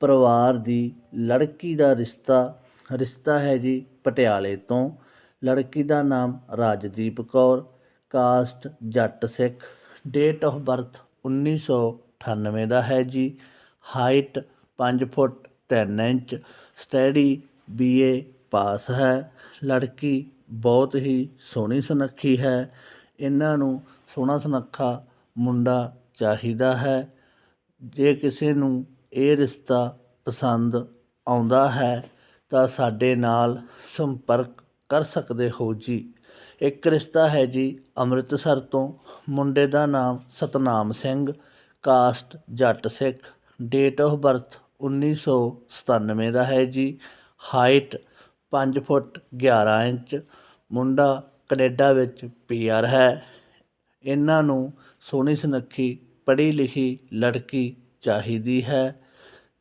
ਪਰਿਵਾਰ ਦੀ ਲੜਕੀ ਦਾ ਰਿਸ਼ਤਾ ਰਿਸ਼ਤਾ ਹੈ ਜੀ ਪਟਿਆਲੇ ਤੋਂ। ਲੜਕੀ ਦਾ ਨਾਮ Rajdeep Kaur, caste Jatt Sikh. Date of birth 1998 ਦਾ ਹੈ ਜੀ। Height 5 foot 3 inch study BA pass ਹੈ। ਲੜਕੀ ਬਹੁਤ ਹੀ ਸੋਹਣੀ ਸੁਨੱਖੀ ਹੈ। ਇਹਨਾਂ ਨੂੰ ਸੋਹਣਾ ਸੁਨੱਖਾ ਮੁੰਡਾ ਚਾਹੀਦਾ ਹੈ। ਜੇ ਕਿਸੇ ਨੂੰ ਇਹ ਰਿਸ਼ਤਾ ਪਸੰਦ ਆਉਂਦਾ ਹੈ ਤਾਂ ਸਾਡੇ ਨਾਲ ਸੰਪਰਕ ਕਰ ਸਕਦੇ ਹੋ ਜੀ। ਇੱਕ ਰਿਸ਼ਤਾ ਹੈ ਜੀ ਅੰਮ੍ਰਿਤਸਰ ਤੋਂ। ਮੁੰਡੇ ਦਾ ਨਾਮ Satnam Singh, caste Jatt Sikh. Date of birth 1997 ਦਾ ਹੈ ਜੀ। Height 5 foot 11 inch. ਮੁੰਡਾ ਕੈਨੇਡਾ ਵਿੱਚ ਪੀਆਰ ਹੈ। ਇਹਨਾਂ ਨੂੰ ਸੋਹਣੀ ਸੁਨੱਖੀ, ਪੜ੍ਹੀ ਲਿਖੀ ਲੜਕੀ ਚਾਹੀਦੀ ਹੈ।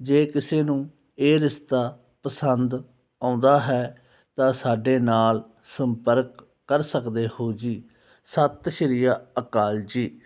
ਜੇ ਕਿਸੇ ਨੂੰ ਇਹ ਰਿਸ਼ਤਾ ਪਸੰਦ ਆਉਂਦਾ ਹੈ, ਤਾਂ ਸਾਡੇ ਨਾਲ ਸੰਪਰਕ ਕਰ ਸਕਦੇ ਹੋ ਜੀ। ਸਤਿ ਸ਼੍ਰੀ ਅਕਾਲ ਜੀ।